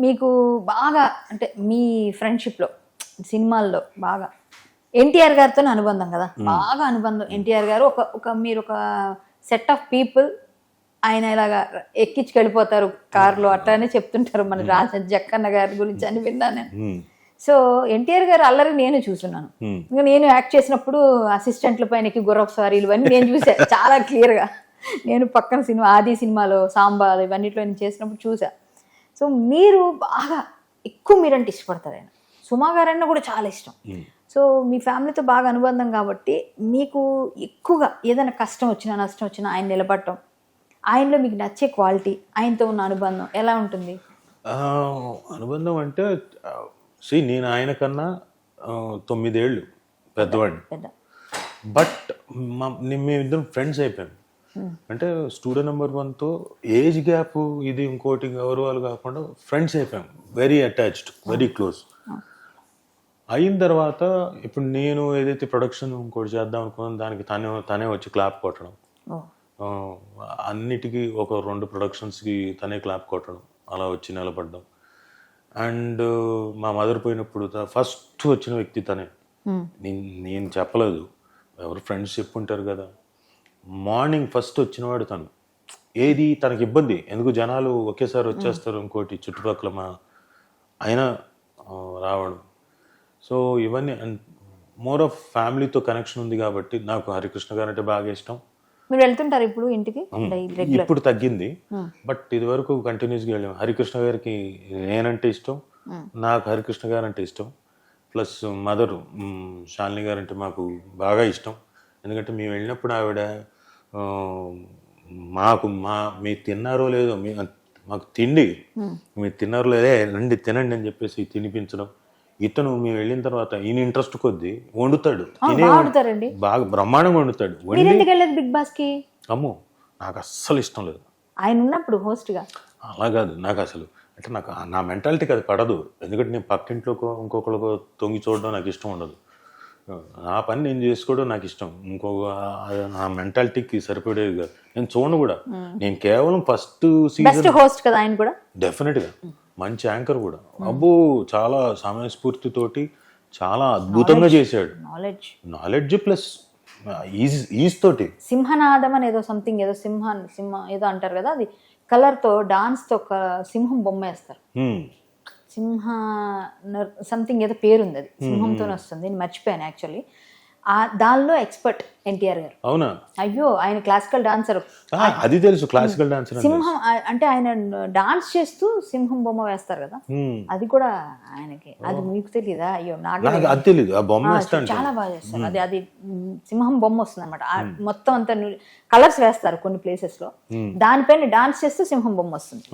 మీకు బాగా అంటే మీ ఫ్రెండ్షిప్లో సినిమాల్లో బాగా. ఎన్టీఆర్ గారితో అనుబంధం కదా? బాగా అనుబంధం. ఎన్టీఆర్ గారు ఒక ఒక మీరు ఒక సెట్ ఆఫ్ పీపుల్ ఆయన ఇలాగా ఎక్కించుకెళ్ళిపోతారు కారులో అట్లానే చెప్తుంటారు మన రాజ జక్కన్న గారి గురించి అని విన్నాను నేను. సో ఎన్టీఆర్ గారు అల్లరి నేను చూస్తున్నాను ఇంకా నేను యాక్ట్ చేసినప్పుడు అసిస్టెంట్ల పైనకి గుర్రపు స్వారీలు ఇవన్నీ నేను చూసా. చాలా క్లియర్గా. నేను పక్కన సినిమా ఆది సినిమాలో సాంబా ఇవన్నిట్లో నేను చేసినప్పుడు చూసా. సో మీరు బాగా ఎక్కువ మీరంటే ఇష్టపడతారు ఆయన. సుమా గారన్న కూడా చాలా ఇష్టం. సో మీ ఫ్యామిలీతో బాగా అనుబంధం కాబట్టి మీకు ఎక్కువగా ఏదైనా కష్టం వచ్చినా నష్టం వచ్చినా ఆయన నిలబడటం ఆయనలో మీకు నచ్చే క్వాలిటీ ఆయనతో ఉన్న అనుబంధం ఎలా ఉంటుంది? అనుబంధం అంటే సి నేను ఆయన కన్నా తొమ్మిదేళ్ళు పెద్దవాడిని. పెద్ద. బట్ మేమిద్దరం ఫ్రెండ్స్ అయిపోయాం. అంటే స్టూడెంట్ నెంబర్ వన్తో ఏజ్ గ్యాప్ ఇది ఇంకోటి గౌరవాలు కాకుండా ఫ్రెండ్స్ అయిపోయాం. వెరీ అటాచ్డ్ వెరీ క్లోజ్ అయిన తర్వాత ఇప్పుడు నేను ఏదైతే ప్రొడక్షన్ ఇంకోటి చేద్దాం అనుకున్నాను దానికి తనే తనే వచ్చి క్లాప్ కొట్టడం. అన్నిటికీ ఒక రెండు ప్రొడక్షన్స్కి తనే క్లాప్ కొట్టడం. అలా వచ్చి నిలబడ్డం. అండ్ మా మదర్ పోయినప్పుడు ఫస్ట్ వచ్చిన వ్యక్తి తనే. నేను నేను చెప్పలేదు. ఎవరు ఫ్రెండ్స్ చెప్పుంటారు కదా. మార్నింగ్ ఫస్ట్ వచ్చినవాడు తను. ఏది తనకి ఇబ్బంది? ఎందుకు జనాలు ఒకేసారి వచ్చేస్తారు ఇంకోటి చుట్టుపక్కల మా అయినా రావడం. సో ఇవన్నీ మోర్ ఆఫ్ ఫ్యామిలీతో కనెక్షన్ ఉంది కాబట్టి నాకు హరికృష్ణ గారు అంటే బాగా ఇష్టం. మీరు వెళ్తుంటారు ఇప్పుడు ఇంటికి? ఇప్పుడు తగ్గింది. బట్ ఇది వరకు కంటిన్యూస్గా వెళ్ళాం. హరికృష్ణ గారికి నేనంటే ఇష్టం. నాకు హరికృష్ణ గారు అంటే ఇష్టం. ప్లస్ మదర్ శాలిని గారు అంటే మాకు బాగా ఇష్టం. ఎందుకంటే మేము వెళ్ళినప్పుడు ఆవిడ మాకు మా మీరు తిన్నారో లేదో మీ మాకు తిండి. మీరు తిన్నారో లేదే రండి తినండి అని చెప్పేసి తినిపించడం. ఇతను మేము వెళ్ళిన తర్వాత ఈయన ఇంట్రెస్ట్ కొద్దీ వండుతాడు. తినే బాగా బ్రహ్మాండంగా వండుతాడు. వండి బిగ్ బాస్కి అమ్మో నాకు అస్సలు ఇష్టం లేదు. ఆయన ఉన్నప్పుడు host గా అలా కాదు నాకు అసలు. అంటే నాకు నా మెంటాలిటీకి అది పడదు. ఎందుకంటే నేను పక్కింట్లోకో ఇంకొకరికో తొంగి చూడడం నాకు ఇష్టం ఉండదు. నా పని నేను చేసుకోవడం నాకు ఇష్టం. ఇంకొక ఆ- నా మెంటాలిటీకి సరిపడేది కాదు. నేను చూడను కూడా. నేను కేవలం ఫస్ట్ సీజన్ హోస్ట్ కదా ఆయన కూడా? డెఫినెట్గా మంచి యాంకర్ కూడా. అబ్బో చాలా సమయస్ఫూర్తితోటి చాలా అద్భుతంగా చేశాడు. Knowledge knowledge plus ease ease తోటి. సింహనాదం అని ఏదో సంథింగ్ ఏదో సింహ సింహ ఏదో అంటారు కదా అది. కలర్తో డాన్స్తో ఒక సింహం బొమ్మ వేస్తారు. సింహ సంథింగ్ ఏదో పేరు ఉంది అది. సింహంతో వస్తుంది. నేను మర్చిపోయాను యాక్చువల్లీ దానిలో ఎక్స్పర్ట్ ఎన్టీఆర్ గారు. అవునా? అయ్యో ఆయన క్లాసికల్ డాన్సర్ అది తెలుసు క్లాసికల్ డాన్సర్ సింహం అంటే ఆయన డాన్స్ చేస్తూ సింహం బొమ్మ వేస్తారు కదా. అది కూడా ఆయనకి. అది మీకు తెలియదా అయ్యో నాకు అది తెలీదు. ఆ బొమ్మ చాలా బాగా చేస్తారు. అది అది సింహం బొమ్మ వస్తుంది అనమాట మొత్తం అంతా కలర్స్ వేస్తారు కొన్ని ప్లేసెస్లో. దానిపైన డాన్స్ చేస్తూ సింహం బొమ్మ వస్తుంది.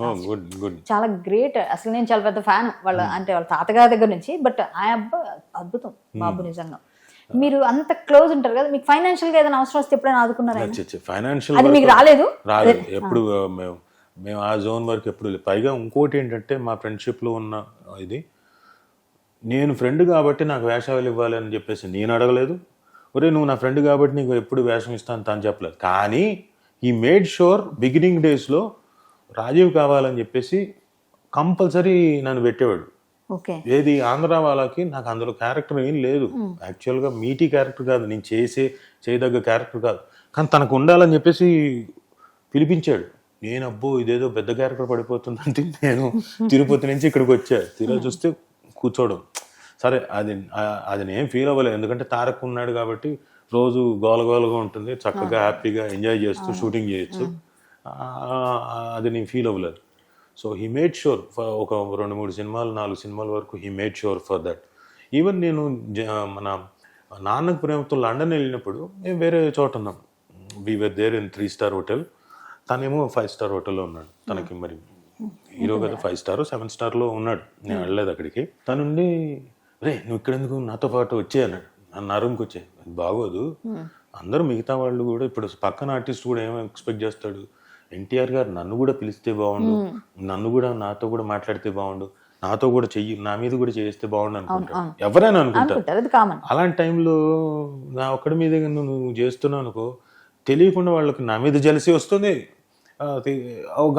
చాలా గ్రేట్ అసలు నేను చాలా పెద్ద ఫ్యాన్ వాళ్ళ అంటే వాళ్ళ తాతగారి దగ్గర నుంచి బట్ ఆ అబ్బాయి అద్భుతం బాబు నిజంగా. మీరు అంత క్లోజ్ ఉంటారు కదా మీకు ఫైనాన్షియల్గా ఏదైనా అవసరం వస్తే ఎప్పుడైనా ఆదుకున్నారా ఫైనాన్షియల్ అది మీకు రాలేదు? రాలేదు. ఎప్పుడు మేము మేము ఆ జోన్ వరకు ఎప్పుడు. పైగా ఇంకోటి ఏంటంటే మా ఫ్రెండ్షిప్లో ఉన్న ఇది నేను ఫ్రెండ్ కాబట్టి నాకు వేషాలు ఇవ్వాలి అని చెప్పేసి నేను అడగలేదు. ఒరే నువ్వు నా ఫ్రెండ్ కాబట్టి నీకు ఎప్పుడు వేషం ఇస్తాను తను చెప్పలేదు. కానీ ఈ మేడ్ షోర్ బిగినింగ్ డేస్లో రాజీవ్ కావాలని చెప్పేసి కంపల్సరీ నన్ను పెట్టేవాడు. ఏది ఆంధ్ర వాళ్ళకి నాకు అందులో క్యారెక్టర్ ఏం లేదు. యాక్చువల్గా మీటీ క్యారెక్టర్ కాదు నేను చేసే చేయదగ్గ క్యారెక్టర్ కాదు. కానీ తనకు ఉండాలని చెప్పేసి పిలిపించాడు. నేను అబ్బో ఇదేదో పెద్ద క్యారెక్టర్ పడిపోతుందంటే నేను తిరుపతి నుంచి ఇక్కడికి వచ్చా. తీరా చూస్తే కూర్చోవడం. సరే అది అది నేను ఫీల్ అవ్వలేదు. ఎందుకంటే తారక్ ఉన్నాడు కాబట్టి రోజు గోలగోలగా ఉంటుంది. చక్కగా హ్యాపీగా ఎంజాయ్ చేస్తూ షూటింగ్ చేయొచ్చు. అది నేను ఫీల్ అవ్వలేదు. సో హీ మేడ్ షూర్ ఒక రెండు మూడు సినిమాలు నాలుగు సినిమాల వరకు he made sure for that even నేను మన నాన్నకు ప్రేమతో లండన్ వెళ్ళినప్పుడు మేము వేరే చోట ఉన్నాం. We were there in three star hotel తనేమో ఫైవ్ స్టార్ హోటల్లో ఉన్నాడు. తనకి మరి హీరో కదా ఫైవ్ స్టార్ సెవెన్ స్టార్లో ఉన్నాడు. నేను వెళ్ళలేదు అక్కడికి. తనుండి రే నువ్వు ఇక్కడ ఎందుకు నాతో పాటు వచ్చే? అన్నాడు. నా రూమ్కి వచ్చే. బాగోదు. అందరూ మిగతా వాళ్ళు కూడా ఇప్పుడు పక్కన ఆర్టిస్ట్ కూడా ఏమో ఎక్స్పెక్ట్ చేస్తాడు? ఎన్టీఆర్ గారు నన్ను కూడా పిలిస్తే బాగుండు. నన్ను కూడా నాతో కూడా మాట్లాడితే బాగుండు. నాతో కూడా చెయ్యి నా మీద కూడా చేస్తే బాగుండు అనుకుంటారు ఎవరైనా అనుకుంటారు అలాంటి టైంలో నా ఒక్కడి మీద నువ్వు చేస్తున్నావు అనుకో తెలియకుండా వాళ్ళకి నా మీద జలసి వస్తుంది.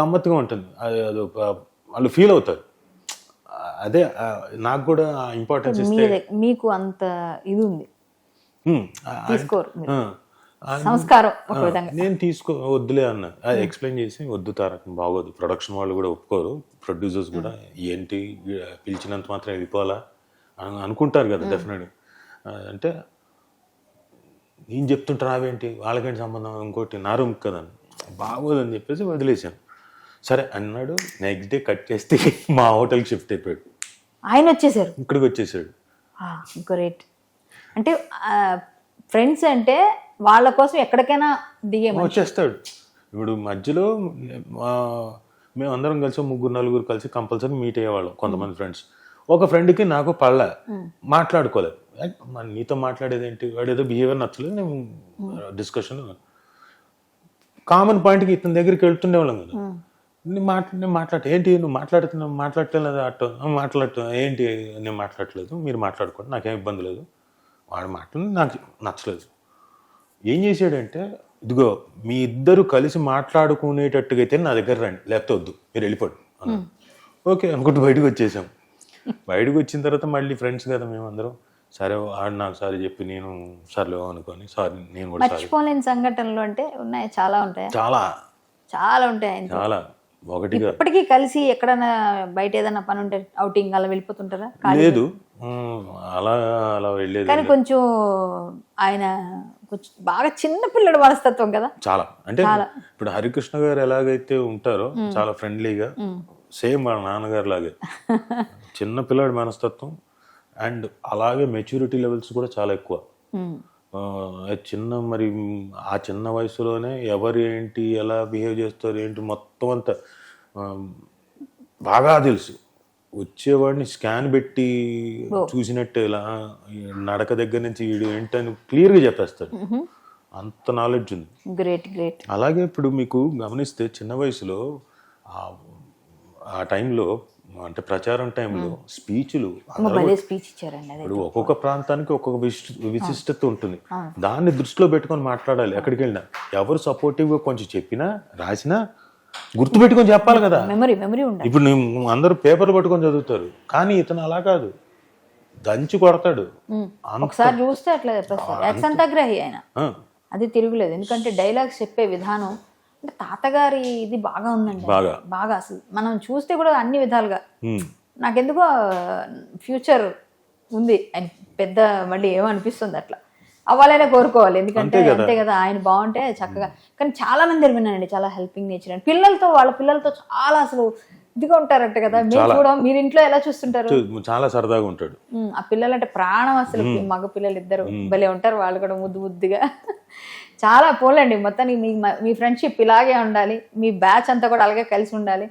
గమ్మత్తుగా ఉంటుంది. అది వాళ్ళు ఫీల్ అవుతారు. అదే నాకు కూడా ఇంపార్టెన్స్ ఇస్తే మీకు అంత ఇది ఉంది. తీసుకోరు. సంస్కారం ఒక విధంగా. నేను తీసుకో వద్దులే అన్న. అది ఎక్స్ప్లెయిన్ చేసి వద్దు తారక్ బాగోదు. ప్రొడక్షన్ వాళ్ళు కూడా ఒప్పుకోరు. ప్రొడ్యూసర్స్ కూడా ఏంటి పిలిచినంత మాత్రం వెళ్ళిపోవాలా? అని అనుకుంటారు కదా డెఫినెట్గా అంటే నేను చెప్తుంటా రావేంటి? వాళ్ళకేంటి సంబంధం? ఇంకోటి నా రూమ్ కదా బాగోదని చెప్పేసి వదిలేశాను. సరే అన్నాడు నెక్స్ట్ డే కట్ చేస్తే మా హోటల్కి షిఫ్ట్ అయిపోయాడు. ఆయన వచ్చేసారు. ఇక్కడికి వచ్చేసాడు. గ్రేట్ అంటే ఫ్రెండ్స్ అంటే వాళ్ళ కోసం ఎక్కడికైనా దిగే మనిషి. వచ్చేస్తాడు ఇప్పుడు మధ్యలో ఆ, మేమందరం కలిసి ముగ్గురు నలుగురు కలిసి కంపల్సరీ మీట్ అయ్యేవాళ్ళం కొంతమంది ఫ్రెండ్స్ ఒక ఫ్రెండ్కి నాకు పళ్ళ. మాట్లాడుకోలేదు. నీతో మాట్లాడేది ఏంటి? వాడు ఏదో బిహేవియర్ నచ్చలేదు నేను డిస్కషన్ కామన్ పాయింట్కి ఇతని దగ్గరికి వెళ్తుండేవాళ్ళం కదా. నేను మాట్లా నేను మాట్లాడే ఏంటి నువ్వు మాట్లాడుతున్నావు మాట్లాడట్లేదు అట్ట? మాట్లాడుతున్నా ఏంటి? నేను మాట్లాడట్లేదు మీరు మాట్లాడుకోండి నాకేం ఇబ్బంది లేదు. వాడు మాట్లాడి నాకు నచ్చలేదు. ఏం చేశాడంటే ఇదిగో మీ ఇద్దరు కలిసి మాట్లాడుకునేటట్టుగా అయితే నా దగ్గర రండి లేకపోతే వద్దు మీరు వెళ్ళిపోండి. ఓకే అనుకుంటూ బయటకు వచ్చేసాం. బయటకు వచ్చిన తర్వాత మళ్ళీ ఫ్రెండ్స్ కదా మేమందరం సరే ఆడు నాకు సారీ చెప్పి నేను సర్లే అనుకొని సారీ నేను కూడా మర్చిపోలేని సంఘటనలు అంటే ఉన్నాయి చాలా ఉంటాయి? చాలా. చాలా ఉంటాయి చాలా. ఒకటిగా. ఇప్పటికీ కలిసి ఎక్కడైనా బయట ఏదైనా పని ఉంటే అవుటింగ్ అలా వెళ్ళిపోతుంటారా? లేదు. అలా అలా వెళ్ళేది కానీ కొంచెం ఆయన బాగా చిన్న పిల్లడు మనస్తత్వం కదా? చాలా. అంటే ఇప్పుడు హరికృష్ణ గారు ఎలాగైతే ఉంటారో చాలా ఫ్రెండ్లీగా సేమ్ వాళ్ళ నాన్నగారు లాగే చిన్న పిల్లాడి మనస్తత్వం అండ్ అలాగే మెచ్యూరిటీ లెవెల్స్ కూడా చాలా ఎక్కువ. చిన్న మరి ఆ చిన్న వయసులోనే ఎవరు ఏంటి ఎలా బిహేవ్ చేస్తారు ఏంటి మొత్తం అంతా బాగా తెలుసు. వచ్చేవాడిని స్కాన్ పెట్టి చూసినట్టు ఇలా నడక దగ్గర నుంచి వీడు ఏంటని క్లియర్గా చెప్పేస్తాడు. అంత నాలెడ్జ్ ఉంది. గ్రేట్ గ్రేట్ అలాగే ఇప్పుడు మీకు గమనిస్తే చిన్న వయసులో ఆ- టైంలో అంటే ప్రచారం టైంలో స్పీచ్లు ఇప్పుడు ఒక్కొక్క ప్రాంతానికి ఒక్కొక్క విశిష్ట విశిష్టత ఉంటుంది. దాన్ని దృష్టిలో పెట్టుకొని మాట్లాడాలి. ఎక్కడికి వెళ్ళినా. ఎవరు సపోర్టివ్గా కొంచెం చెప్పినా రాసినా గుర్తు పెట్టుకొని చెప్పాలి కదా. మెమరీ మెమరీ ఉండాలి. ఇప్పుడు అందరూ పేపర్లు పట్టుకొని చదువుతారు. కానీ ఇతను అలా కాదు. దంచి కొడతాడు. ఒకసారి చూస్తే అట్లా ఎక్సంతగ్రహి ఆయన. అది తిరుగులేదు. ఎందుకంటే డైలాగ్స్ చెప్పే విధానం అంటే తాతగారి ఇది బాగా ఉందండి. బాగా. బాగా అసలు. మనం చూస్తే కూడా అన్ని విధాలుగా. నాకెందుకో ఫ్యూచర్ ఉంది. పెద్ద మళ్ళీ ఏమనిపిస్తుంది అట్లా. అవ్వాలనే కోరుకోవాలి. ఎందుకంటే అంతే కదా. ఆయన బాగుంటే చక్కగా. కానీ చాలా మంది విన్నానండి చాలా హెల్పింగ్ నేచర్ అండి పిల్లలతో వాళ్ళ పిల్లలతో చాలా అసలు ఇదిగా ఉంటారంట కదా. మీరు కూడా మీరు ఇంట్లో ఎలా చూస్తుంటారు? చాలా సరదాగా ఉంటాడు. ఆ పిల్లలు అంటే ప్రాణం అసలు. మగ పిల్లలు ఇద్దరు భలే ఉంటారు వాళ్ళు కూడా ముద్దు ముద్దుగా. చాలా పోలండి మొత్తానికి మీ మీ ఫ్రెండ్షిప్ ఇలాగే ఉండాలి. మీ బ్యాచ్ అంతా కూడా అలాగే కలిసి ఉండాలి.